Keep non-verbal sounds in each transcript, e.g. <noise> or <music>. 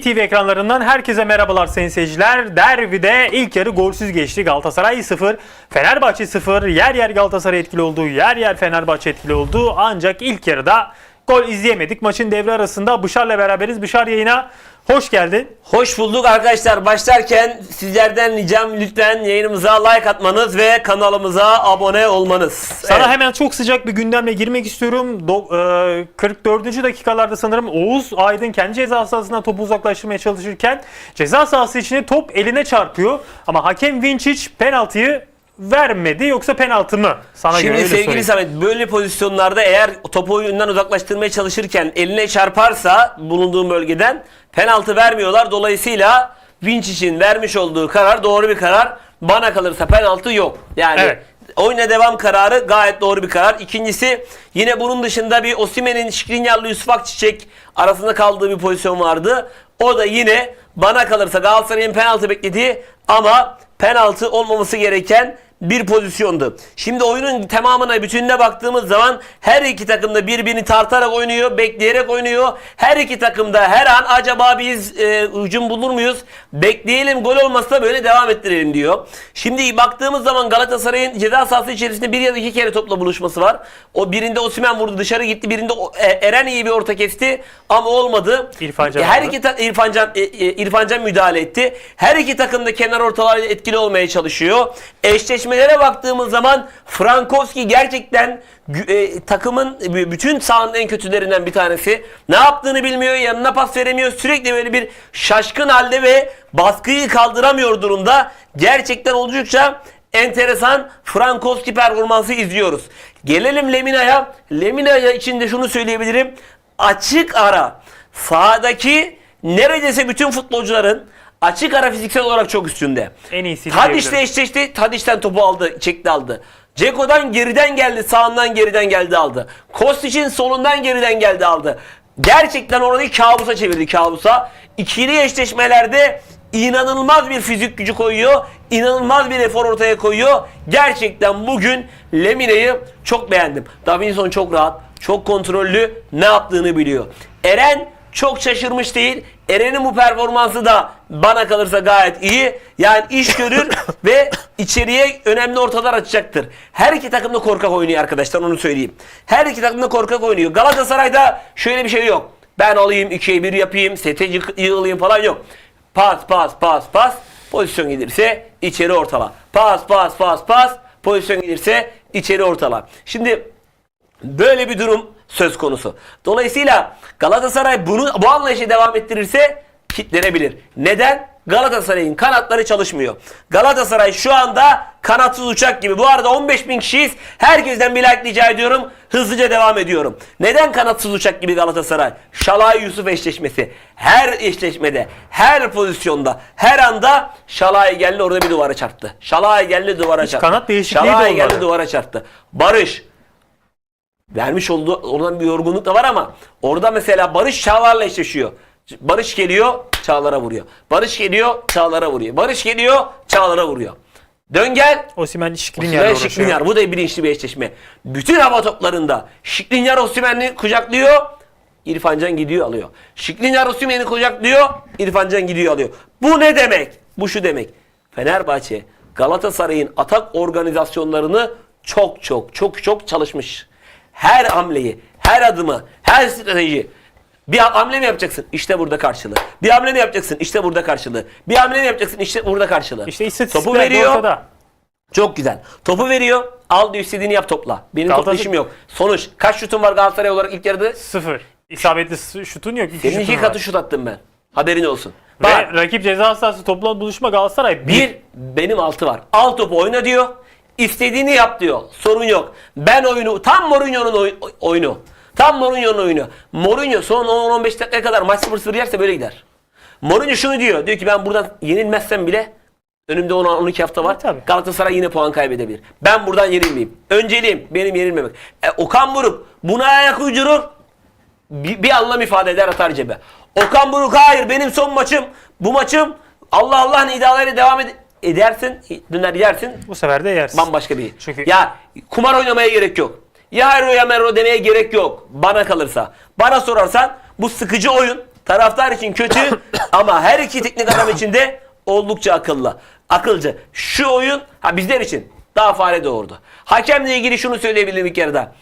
BTV ekranlarından herkese merhabalar sayın seyirciler. Derbide ilk yarı golsüz geçti. Galatasaray 0, Fenerbahçe 0. Yer yer Galatasaray etkili oldu, yer yer Fenerbahçe etkili oldu. Ancak ilk yarıda gol izleyemedik. Maçın devre arasında Bışar'la beraberiz. Bışar yayına hoş geldin. Hoş bulduk arkadaşlar. Başlarken sizlerden ricam lütfen yayınımıza like atmanız ve kanalımıza abone olmanız. Sana Evet. hemen çok sıcak bir gündemle girmek istiyorum. Do- e, 44. dakikalarda sanırım Oğuz Aydın kendi ceza sahasından topu uzaklaştırmaya çalışırken ceza sahası içine top eline çarpıyor. Ama hakem Vinčić penaltıyı vermedi yoksa penaltı mı? Sana göre Şimdi öyle sevgili sorayım. Samet böyle pozisyonlarda eğer topu oyundan uzaklaştırmaya çalışırken eline çarparsa bulunduğun bölgeden penaltı vermiyorlar. Dolayısıyla Vinçic'in vermiş olduğu karar doğru bir karar. Bana kalırsa penaltı yok. Yani Evet. Oyuna devam kararı gayet doğru bir karar. İkincisi yine bunun dışında bir Osimen'in Şikrinyarlı Yusuf Akçiçek arasında kaldığı bir pozisyon vardı. O da yine bana kalırsa Galatasaray'ın penaltı beklediği ama penaltı olmaması gereken bir pozisyondu. Şimdi oyunun tamamına bütününe baktığımız zaman her iki takım da birbirini tartarak oynuyor, bekleyerek oynuyor. Her iki takım da her an acaba biz e, hücum bulur muyuz? Bekleyelim gol olmazsa böyle devam ettirelim diyor. Şimdi baktığımız zaman Galatasaray'ın ceza sahası içerisinde bir ya da iki kere topla buluşması var. O birinde Osimhen vurdu dışarı gitti. Birinde e, Eren iyi bir orta kesti ama olmadı. İrfan Can Her iki İrfan Can, e, e, İrfan Can müdahale etti. Her iki takım da kenar ortalarıyla etkili olmaya çalışıyor. Eşleşmelere baktığımız zaman Frankowski gerçekten e, takımın bütün sahanın en kötülerinden bir tanesi. Ne yaptığını bilmiyor, yanına pas veremiyor. Sürekli böyle bir şaşkın halde ve baskıyı kaldıramıyor durumda. Gerçekten oldukça enteresan Frankowski performansı izliyoruz. Gelelim Lemina'ya. Lemina için de şunu söyleyebilirim. Açık ara sahadaki neredeyse bütün futbolcuların açık ara fiziksel olarak çok üstünde. En iyisi diyebilirim. eşleşti. Tadiş'ten topu aldı, çekti aldı. Ceko'dan geriden geldi, sağından geriden geldi aldı. Kostic'in solundan geriden geldi aldı. Gerçekten orayı kabusa çevirdi kabusa. İkili eşleşmelerde inanılmaz bir fizik gücü koyuyor. inanılmaz bir efor ortaya koyuyor. Gerçekten bugün Lemine'yi çok beğendim. Davinson çok rahat, çok kontrollü, ne yaptığını biliyor. Eren çok şaşırmış değil. Eren'in bu performansı da bana kalırsa gayet iyi. Yani iş görür <laughs> ve içeriye önemli ortalar açacaktır. Her iki takım da korkak oynuyor arkadaşlar onu söyleyeyim. Her iki takım da korkak oynuyor. Galatasaray'da şöyle bir şey yok. Ben alayım 2'ye 1 yapayım, sete yığılayım falan yok. Pas pas pas pas. Pozisyon gelirse içeri ortala. Pas pas pas pas. Pozisyon gelirse içeri ortala. Şimdi Böyle bir durum söz konusu. Dolayısıyla Galatasaray bunu bu anlayışı devam ettirirse kitlenebilir. Neden? Galatasaray'ın kanatları çalışmıyor. Galatasaray şu anda kanatsız uçak gibi. Bu arada 15 bin kişiyiz. Herkesten bir like rica ediyorum. Hızlıca devam ediyorum. Neden kanatsız uçak gibi Galatasaray? Şalay Yusuf eşleşmesi. Her eşleşmede, her pozisyonda, her anda Şalay geldi orada bir duvara çarptı. Şalay geldi duvara çarptı. kanat değişikliği de Şalay geldi olmadı. duvara çarptı. Barış vermiş olduğu oradan bir yorgunluk da var ama orada mesela Barış Çağlar'la eşleşiyor. Barış geliyor Çağlar'a vuruyor. Barış geliyor Çağlar'a vuruyor. Barış geliyor Çağlar'a vuruyor. Dön gel Osimhen uğraşıyor. Şikrinyar. Bu da bilinçli bir eşleşme. Bütün hava toplarında Şikrinyar Osimhen'i kucaklıyor. İrfan Can gidiyor alıyor. Şikrinyar Osimhen'i kucaklıyor. İrfan Can gidiyor alıyor. Bu ne demek? Bu şu demek. Fenerbahçe Galatasaray'ın atak organizasyonlarını çok çok çok çok çalışmış. Her hamleyi, her adımı, her strateji bir hamle mi yapacaksın? İşte burada karşılığı. Bir hamle mi yapacaksın? İşte burada karşılığı. Bir hamle mi yapacaksın? İşte burada karşılığı. İşte istatistikler Topu veriyor. ortada. Çok güzel. Topu veriyor. Al diyor istediğini yap topla. Benim topla Galatasaray- işim yok. Sonuç. Kaç şutun var Galatasaray olarak ilk yarıda? Sıfır. İsabetli şutun yok. İki Senin iki var. katı şut attım ben. Haberin olsun. Ve Bak rakip ceza sahası toplam buluşma Galatasaray bir benim altı var. Al topu oyna diyor. İstediğini yap diyor. Sorun yok. Ben oyunu tam Mourinho'nun oy- oyunu. Tam Mourinho'nun oyunu. Mourinho son 10-15 dakikaya kadar maç 0-0 yerse böyle gider. Mourinho şunu diyor. Diyor ki ben buradan yenilmezsem bile önümde 10-12 hafta var. E, tabii. Galatasaray yine puan kaybedebilir. Ben buradan yenilmeyeyim. Önceliğim benim yenilmemek. E, Okan Buruk buna ayak uydurur. Bir, bir anlam ifade eder atar cebe. Okan Buruk hayır benim son maçım. Bu maçım Allah Allah'ın iddialarıyla devam ed- edersin. Döner yersin. bu sefer de yersin. Bambaşka bir. Çünkü- Ya kumar oynamaya gerek yok. Ya Hero ya Mero demeye gerek yok. Bana kalırsa. Bana sorarsan bu sıkıcı oyun Taraftar için kötü <coughs> ama her iki teknik adam için de oldukça akıllı. Akılcı. Şu oyun ha bizler için daha fare doğurdu. Hakemle ilgili şunu söyleyebilirim bir kere daha.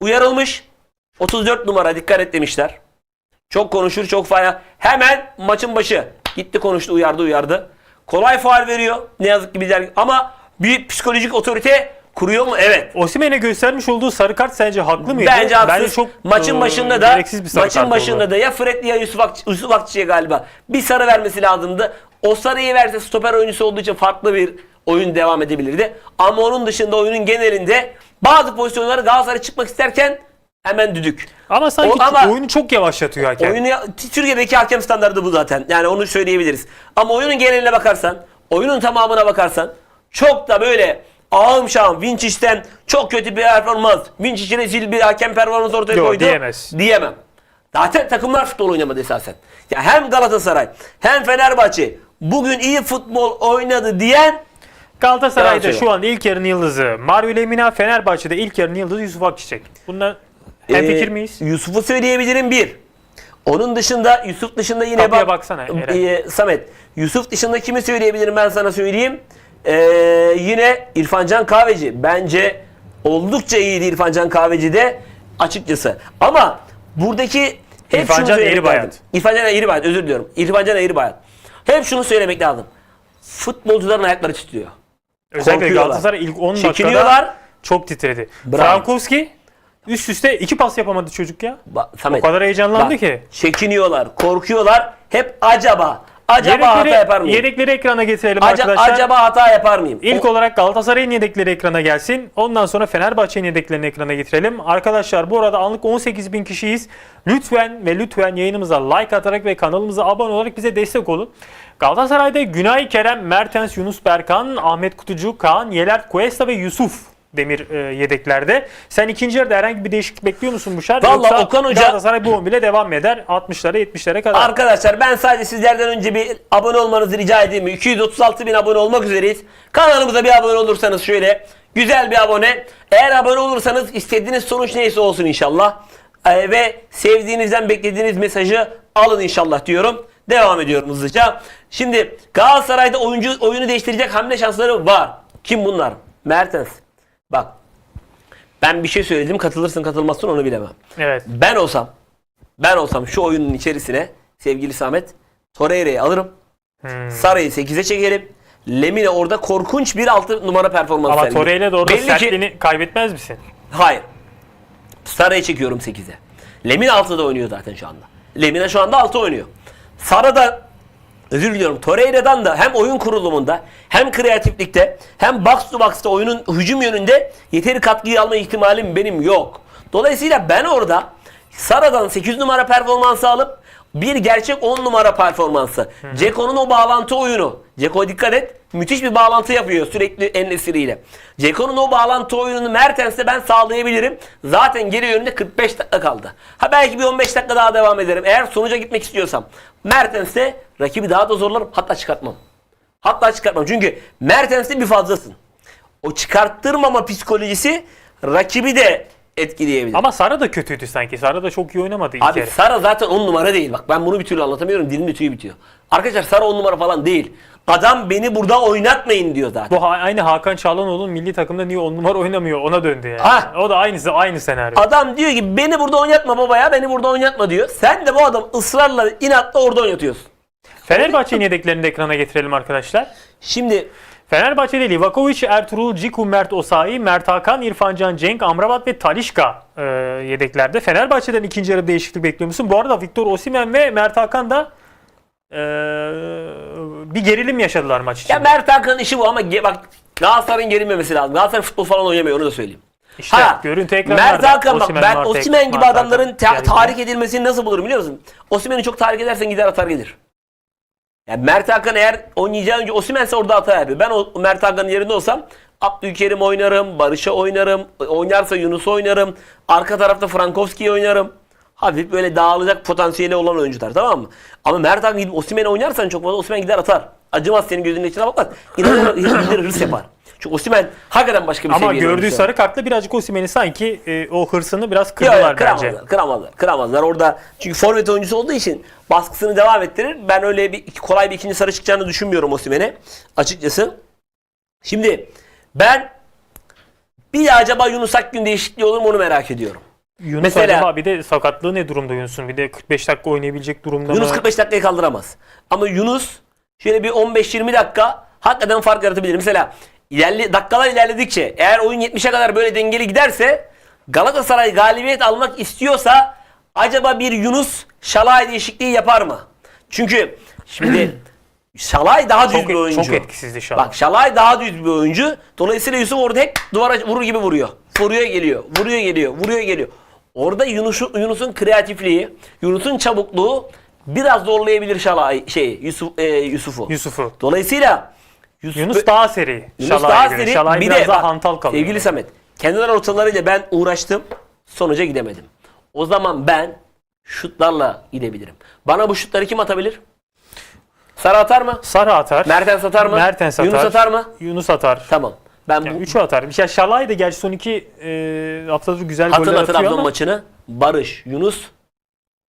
Uyarılmış. 34 numara dikkat et demişler. Çok konuşur çok faya. Hemen maçın başı. Gitti konuştu uyardı uyardı. Kolay faal veriyor. Ne yazık ki bizler. Ama bir psikolojik otorite kuruyor mu? Evet. Osimhen'e göstermiş olduğu sarı kart sence haklı mıydı? Bence haksız. çok maçın e, başında da maçın başında oldu. da ya Fred ya Yusuf, Ak Yusuf Akçı'ya galiba bir sarı vermesi lazımdı. O sarıyı verse stoper oyuncusu olduğu için farklı bir oyun devam edebilirdi. Ama onun dışında oyunun genelinde bazı pozisyonları Galatasaray çıkmak isterken hemen düdük. Ama sanki O- ama- oyunu çok yavaşlatıyor hakem. Oyunu ya- Türkiye'deki hakem standardı bu zaten. Yani onu söyleyebiliriz. Ama oyunun geneline bakarsan, oyunun tamamına bakarsan çok da böyle ağım şahım Vinçic'ten çok kötü bir performans. Vinçic'e rezil bir hakem performans ortaya Yok, koydu. diyemez. Diyemem. Zaten takımlar futbol oynamadı esasen. Ya hem Galatasaray hem Fenerbahçe bugün iyi futbol oynadı diyen Galatasaray'da şu an ilk yarının yıldızı Mario Lemina, Fenerbahçe'de ilk yarının yıldızı Yusuf Akçiçek. Bunlar hemfikir Ee, miyiz? Yusuf'u söyleyebilirim bir. Onun dışında Yusuf dışında yine Kapıya bak. baksana, Eren. Ee, Samet. Yusuf dışında kimi söyleyebilirim ben sana söyleyeyim. Ee, yine İrfancan Kahveci. Bence oldukça iyiydi İrfancan Kahveci de açıkçası. Ama buradaki hep İrfan şunu söylemek Eğribayat. lazım. İrfancan Eğribayat özür diliyorum. İrfancan Eğribayat. Hep şunu söylemek lazım. Futbolcuların ayakları titriyor. Özellikle korkuyorlar. Galatasaray ilk 10 dakikada Çekiniyorlar. çok titredi. Bravo. Frankowski üst üste iki pas yapamadı çocuk ya. Ba- Samet. O kadar heyecanlandı Bak, ki. Çekiniyorlar, korkuyorlar. Hep acaba. Acaba hata yapar mıyım? yedekleri ekrana getirelim Aca- arkadaşlar. acaba hata yapar mıyım? İlk O- olarak Galatasaray'ın yedekleri ekrana gelsin. Ondan sonra Fenerbahçe'nin yedeklerini ekrana getirelim. Arkadaşlar bu arada anlık 18 bin kişiyiz. Lütfen ve lütfen yayınımıza like atarak ve kanalımıza abone olarak bize destek olun. Galatasaray'da Günay Kerem, Mertens, Yunus Berkan, Ahmet Kutucu, Kaan, Yeler, Cuesta ve Yusuf Demir e, yedeklerde. Sen ikinci yarıda herhangi bir değişiklik bekliyor musun bu şart? Yoksa Okan Hoca- Galatasaray bu 11 ile devam eder 60'lara 70'lere kadar. Arkadaşlar ben sadece sizlerden önce bir abone olmanızı rica edeyim. 236 bin abone olmak üzereyiz. Kanalımıza bir abone olursanız şöyle güzel bir abone. Eğer abone olursanız istediğiniz sonuç neyse olsun inşallah. Ee, ve sevdiğinizden beklediğiniz mesajı alın inşallah diyorum. Devam ediyorum hızlıca. Şimdi Galatasaray'da oyuncu oyunu değiştirecek hamle şansları var. Kim bunlar? Mertens. Bak ben bir şey söyledim katılırsın katılmazsın onu bilemem. evet. Ben olsam, ben olsam şu oyunun içerisine sevgili Samet Torreira'yı alırım. Hmm. Saray'ı 8'e çekerim. Lemine orada korkunç bir 6 numara performans Ama sergiler. Torreira da orada Belli ki- sertliğini kaybetmez misin? Hayır. Saray'ı çekiyorum 8'e. Lemine 6'da oynuyor zaten şu anda. Lemine şu anda 6 oynuyor. Sara da özür diliyorum Torreira'dan da hem oyun kurulumunda hem kreatiflikte hem box to box'ta oyunun hücum yönünde yeteri katkıyı alma ihtimalim benim yok. Dolayısıyla ben orada Sara'dan 8 numara performansı alıp bir gerçek 10 numara performansı. Ceko'nun o bağlantı oyunu. Ceko dikkat et. Müthiş bir bağlantı yapıyor sürekli En-Nesyri ile. Ceko'nun o bağlantı oyununu Mertens'te ben sağlayabilirim. Zaten geri yönünde 45 dakika kaldı. Ha belki bir 15 dakika daha devam ederim. Eğer sonuca gitmek istiyorsam. Mertens'te rakibi daha da zorlarım. Hatta çıkartmam. Hatta çıkartmam. Çünkü Mertens'te bir fazlasın. O çıkarttırmama psikolojisi rakibi de etkileyebilir. Ama Sara da kötüydü sanki. Sara da çok iyi oynamadı ilk Abi yarı. Sara zaten 10 numara değil. Bak ben bunu bir türlü anlatamıyorum. Dilim de tüyü bitiyor. Arkadaşlar Sara 10 numara falan değil. Adam beni burada oynatmayın diyor zaten. Bu ha- aynı Hakan Çalhanoğlu'nun milli takımda niye on numara oynamıyor ona döndü yani. Ha. O da aynısı aynı senaryo. Adam diyor ki beni burada oynatma baba ya beni burada oynatma diyor. Sen de bu adam ısrarla inatla orada oynatıyorsun. Fenerbahçe'nin yedeklerini de ekrana getirelim arkadaşlar. Şimdi Fenerbahçe'de Livakovic, Ertuğrul, Ciku, Mert Osayi, Mert Hakan, İrfan Can, Cenk, Amrabat ve Talişka e, yedeklerde. Fenerbahçe'den ikinci yarı değişiklik bekliyor musun? Bu arada Victor Osimhen ve Mert Hakan da e, bir gerilim yaşadılar maç için. ya Mert Hakan'ın işi bu ama ge- bak Galatasaray'ın gerilmemesi lazım. Galatasaray futbol falan oynamıyor onu da söyleyeyim. İşte görüntü ekranlarda. Mert Hakan bak ben Osimhen gibi Mert adamların ta- tahrik edilmesini nasıl bulurum biliyor musun? Osimhen'i çok tahrik edersen gider atar gelir. Yani Mert Hakan eğer oynayacağı önce Osimhen'se orada hata yapıyor. Ben o Mert Hakan'ın yerinde olsam Abdülkerim oynarım, Barış'a oynarım, oynarsa Yunus oynarım, arka tarafta Frankowski'yi oynarım. Hafif böyle dağılacak potansiyeli olan oyuncular tamam mı? Ama Mert Hakan gidip Osimhen'i oynarsan çok fazla Osimhen gider atar. Acımaz senin gözünün içine bakmaz. Gider <clears throat> hırs yapar. Çünkü Osimhen hakikaten başka bir Ama seviyede gördüğü oyuncu. sarı kartla birazcık Osimhen'in sanki e, o hırsını biraz kırdılar yok, bence. kıramazlar, kıramazlar, kıramazlar. Orada çünkü forvet oyuncusu olduğu için baskısını devam ettirir. Ben öyle bir kolay bir ikinci sarı çıkacağını düşünmüyorum Osimhen'e açıkçası. Şimdi ben bir de acaba Yunus Akgün değişikliği olur mu onu merak ediyorum. Yunus Mesela- acaba bir de sakatlığı ne durumda Yunus'un? Bir de 45 dakika oynayabilecek durumda Yunus mı? 45 dakikayı kaldıramaz. Ama Yunus şöyle bir 15-20 dakika hakikaten fark yaratabilir. Mesela ilerli, dakikalar ilerledikçe eğer oyun 70'e kadar böyle dengeli giderse Galatasaray galibiyet almak istiyorsa acaba bir Yunus Şalay değişikliği yapar mı? Çünkü şimdi <clears throat> Şalay daha düz Çok, bir oyuncu. çok etkisizdi an. Bak Şalay daha düz bir oyuncu. Dolayısıyla Yusuf orada hep duvara vurur gibi vuruyor. Vuruyor geliyor, vuruyor geliyor, vuruyor geliyor. Orada Yunus'un Yunus'un kreatifliği, Yunus'un çabukluğu biraz zorlayabilir Şalay şey Yusuf e, Yusuf'u. Yusuf'u. Dolayısıyla Yusuf, Yunus daha seri. Yunus daha seri. Şalay bir biraz de daha hantal kalıyor. Sevgili Samet, kendiler ortalarıyla ben uğraştım. Sonuca gidemedim. O zaman ben şutlarla gidebilirim. Bana bu şutları kim atabilir? Sarı atar mı? Sarı atar. Mertens atar mı? Mertens atar. Yunus atar mı? Yunus atar. Tamam. Ben Yani bu üçü atar. Ya Şalay da gerçi son iki e, haftadır güzel goller hatırla atıyor Trabzon ama maçını. Barış, Yunus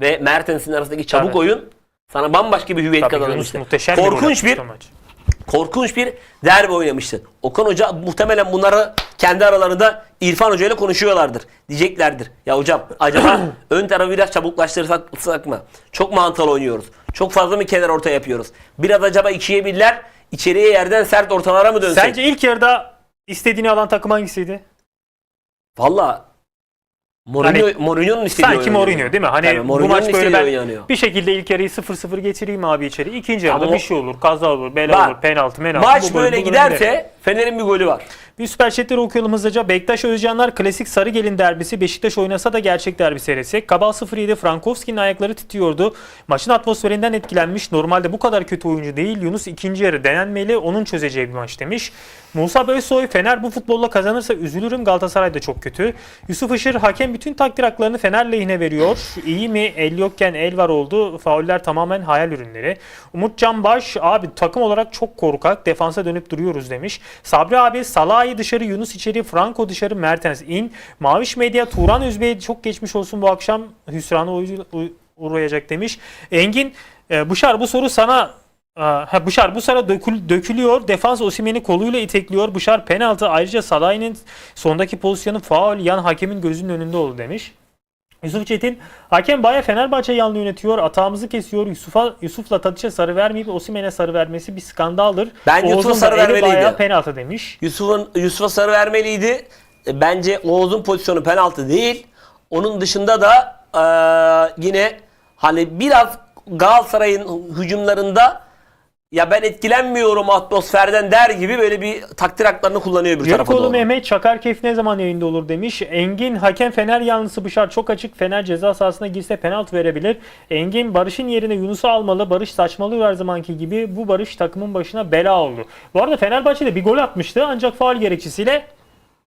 ve Mertens'in arasındaki çabuk Tabii. oyun sana bambaşka bir hüviyet bir Korkunç bir maç. Korkunç bir derbi oynamıştı. Okan Hoca muhtemelen bunları kendi aralarında İrfan Hoca ile konuşuyorlardır. Diyeceklerdir. Ya hocam <clears throat> acaba ön tarafı biraz çabuklaştırsak mı? Çok mantıklı oynuyoruz. Çok fazla mı kenar orta yapıyoruz? Biraz acaba ikiye birler içeriye yerden sert ortalara mı dönsek? Sence ilk yarıda istediğini alan takım hangisiydi? Valla Mourinho, Mourinho'nun istediği Sanki Mourinho değil mi? Hani Tabii, bu maç böyle ben oynanıyor. bir şekilde ilk yarıyı 0-0 geçireyim abi içeri. İkinci yarıda Ama bir şey olur. Kaza olur, bela Bak, olur, penaltı, menaltı. Maç bu böyle bu giderse gider. Fener'in bir golü var. Bir süper chatleri okuyalım hızlıca. Bektaş Özcanlar klasik Sarıgelin derbisi. Beşiktaş oynasa da gerçek derbi seyretsek. Kabal 07 Frankowski'nin ayakları titriyordu. Maçın atmosferinden etkilenmiş. Normalde bu kadar kötü oyuncu değil. Yunus ikinci yarı denenmeli. Onun çözeceği bir maç demiş. Musa Böysoy Fener bu futbolla kazanırsa üzülürüm. Galatasaray da çok kötü. Yusuf Işır hakem bütün takdir haklarını Fener lehine veriyor. İyi mi? El yokken el var oldu. Fauller tamamen hayal ürünleri. Umut Canbaş abi takım olarak çok korkak. Defansa dönüp duruyoruz demiş. Sabri abi Salah'ı dışarı Yunus içeri Franco dışarı Mertens in. Maviş Medya Turan Özbey çok geçmiş olsun bu akşam hüsrana uğrayacak demiş. Engin e, Buşar bu soru sana Ha, Buşar bu sıra dökül, dökülüyor. Defans Osimhen'i koluyla itekliyor. Buşar penaltı. Ayrıca Salah'ın sondaki pozisyonu faul yan hakemin gözünün önünde oldu demiş. Yusuf Çetin, hakem Baya Fenerbahçe yanlı yönetiyor. Atağımızı kesiyor. Yusuf'a Yusuf'la Tadiç'e sarı vermeyip Osimhen'e sarı vermesi bir skandaldır. Bence Yusuf'a sarı eli vermeliydi. penaltı demiş. Yusuf'un Yusuf'a sarı vermeliydi. E, Bence Oğuz'un pozisyonu penaltı değil. Onun dışında da e, yine hani biraz Galatasaray'ın hücumlarında ya ben etkilenmiyorum atmosferden der gibi böyle bir takdir haklarını kullanıyor bir tarafa Yörükoğlu doğru. Mehmet Çakar Keyif ne zaman yayında olur demiş. Engin hakem Fener yanlısı Bışar çok açık. Fener ceza sahasına girse penaltı verebilir. Engin Barış'ın yerine Yunus'u almalı. Barış saçmalıyor her zamanki gibi. Bu Barış takımın başına bela oldu. Bu arada Fenerbahçe'de bir gol atmıştı ancak faul gerekçesiyle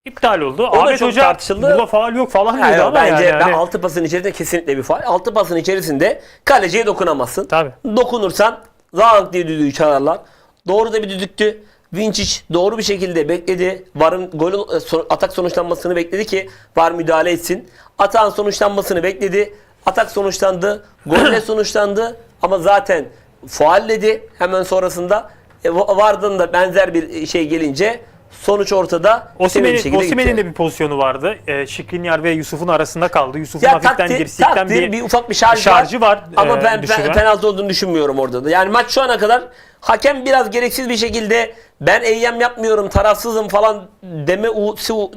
iptal oldu. da Ahmet Hoca tartışıldı. burada faul yok falan diyordu ama bence yani. ben hani- altı pasın içerisinde kesinlikle bir faul. Altı pasın içerisinde kaleciye dokunamazsın. Tabii. Dokunursan zank diye düdüğü çalarlar. Doğru da bir düdüktü. Vinçic doğru bir şekilde bekledi. Var'ın golün e, atak sonuçlanmasını bekledi ki Var müdahale etsin. Atağın sonuçlanmasını bekledi. Atak sonuçlandı. Golle <clears throat> sonuçlandı. Ama zaten faalledi hemen sonrasında. E, Va- Var'dan da benzer bir şey gelince sonuç ortada. Osimhen'in de bir pozisyonu vardı. Ee, Şikrinyar ve Yusuf'un arasında kaldı. Yusuf'un Ya hafiften takdir, dirsekten takdir, bir, bir, ufak bir şarj şarjı var, Ama e, ben, ben penaltı olduğunu düşünmüyorum orada da. Yani maç şu ana kadar hakem biraz gereksiz bir şekilde ben eyyem yapmıyorum, tarafsızım falan deme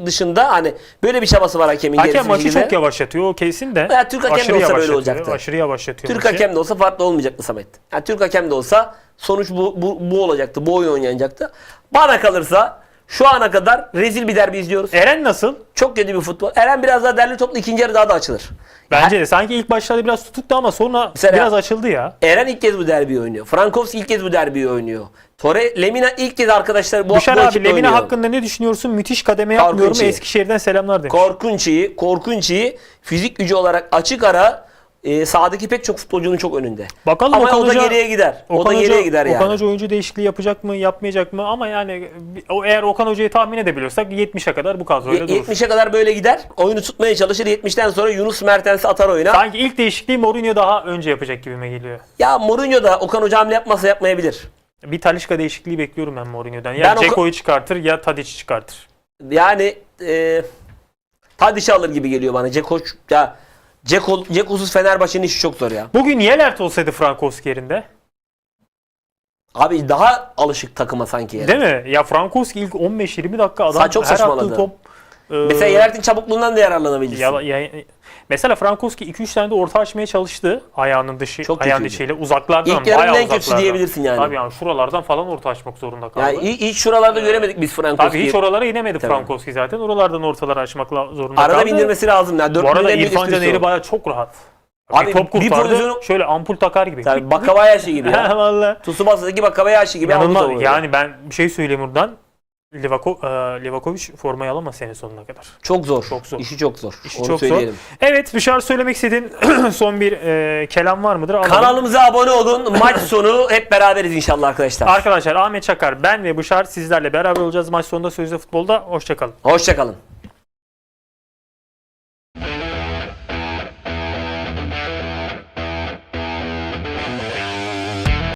dışında hani böyle bir çabası var hakemin Hakem maçı şekilde. çok yavaşlatıyor o kesin de. Ya Türk hakem de olsa böyle olacaktı. Aşırı yavaşlatıyor Türk maçı. hakem de olsa farklı olmayacaktı Samet. Yani Türk hakem de olsa sonuç bu, bu, bu olacaktı. Bu oyun oynanacaktı. Bana kalırsa şu ana kadar rezil bir derbi izliyoruz. Eren nasıl? Çok kötü bir futbol. Eren biraz daha derli toplu ikinci yarı daha da açılır. Bence de sanki ilk başlarda biraz tutuktu ama sonra Mesela- biraz açıldı ya. Eren ilk kez bu derbiyi oynuyor. Frankowski ilk kez bu derbiyi oynuyor. Tore Lemina ilk kez arkadaşlar bu, Büşar bu abi Lemina oynuyor. hakkında ne düşünüyorsun? Müthiş kademe Korkunç yapmıyorum. iyi. Eskişehir'den selamlar demiş. Korkunç iyi, korkunç iyi. Fizik gücü olarak açık ara e, sahadaki pek çok futbolcunun çok önünde. Bakalım Ama Okan o da Hoca- geriye gider. o Okan da Hoca, geriye gider yani. Okan Hoca oyuncu değişikliği yapacak mı, yapmayacak mı? Ama yani o eğer Okan Hoca'yı tahmin edebiliyorsak 70'e kadar bu kadroyla durur. 70'e kadar böyle gider. Oyunu tutmaya çalışır. 70'ten sonra Yunus Mertens'i atar oyuna. Sanki ilk değişikliği Mourinho daha önce yapacak gibime geliyor. Ya Mourinho da Okan Hoca hamle yapmasa yapmayabilir. Bir Talişka değişikliği bekliyorum ben Mourinho'dan. Ya Ceko'yu çıkartır ya Tadic'i çıkartır. Yani e, Tadiş'i alır gibi geliyor bana. Ceko ya Ceko Ceko'suz Fenerbahçe'nin işi çok zor ya. Bugün Yelert olsaydı Frankowski yerinde. Abi daha alışık takıma sanki. Yani. Değil mi? Ya Frankowski ilk 15-20 dakika adam Sa- çok her attığı saçmaladı. top Mesela Yenert'in çabukluğundan da yararlanabilirsin. ya, ya- mesela Frankowski 2-3 tane de orta açmaya çalıştı ayağının dışı Çok ayağın kötüydü. dışıyla uzaklardan İlk yarının bayağı en kötüsü uzaklardan. diyebilirsin yani. Tabii yani şuralardan falan orta açmak zorunda kaldı. yani hiç, hiç şuralarda göremedik biz Tabii Frankowski'yi. hiç oralara inemedi Tabii. Frankowski zaten. Oralardan ortalara açmakla zorunda Arada kaldı. bindirmesi lazım. Yani Bu arada İrfan Caner'i bayağı çok rahat. Abi bir top bir kurtardı. pozisyonu- Şöyle ampul takar gibi. Yani Bakabayaşı gibi ya. <laughs> Vallahi. Tsubasa'daki Bakabayaşı gibi aldı Yanılmaz. topu. Yani ben bir şey söyleyeyim buradan. Livako, e, Livakovic formayı alamaz sene sonuna kadar. Çok zor. Çok zor. İşi çok zor. İşi Onu çok söyleyelim. zor. Evet dışarı söylemek istediğin <clears throat> son bir e, kelam var mıdır? Alalım. Kanalımıza abone olun. Maç sonu hep beraberiz inşallah arkadaşlar. Arkadaşlar Ahmet Çakar, ben ve Bışar sizlerle beraber olacağız maç sonunda Sözde Futbol'da. Hoşçakalın. Hoşçakalın.